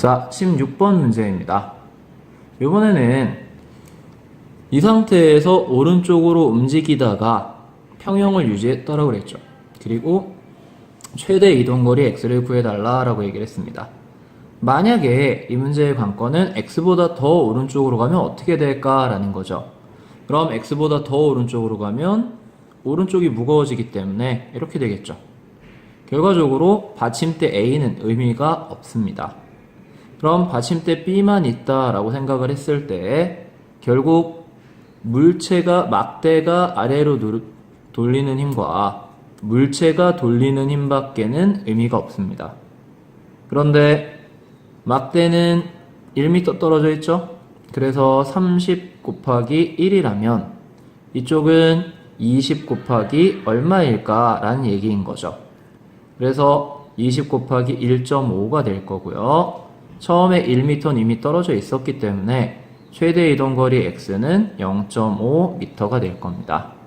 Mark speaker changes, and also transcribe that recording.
Speaker 1: 자, 16번 문제입니다. 이번에는 이 상태에서 오른쪽으로 움직이다가 평형을 유지했다라고 그랬죠. 그리고 최대 이동거리 x를 구해달라라고 얘기를 했습니다. 만약에 이 문제의 관건은 x보다 더 오른쪽으로 가면 어떻게 될까라는 거죠. 그럼 x보다 더 오른쪽으로 가면 오른쪽이 무거워지기 때문에 이렇게 되겠죠. 결과적으로 받침대 A는 의미가 없습니다. 그럼 받침대 B만 있다라고 생각을 했을 때 결국 물체가 막대가 아래로 누르- 돌리는 힘과 물체가 돌리는 힘밖에는 의미가 없습니다. 그런데 막대는 1m 떨어져 있죠? 그래서 30 곱하기 1이라면 이쪽은 20 곱하기 얼마일까? 라는 얘기인 거죠. 그래서 20 곱하기 1.5가 될 거고요. 처음에 1m는 이미 떨어져 있었기 때문에 최대 이동거리 x는 0.5m가 될 겁니다.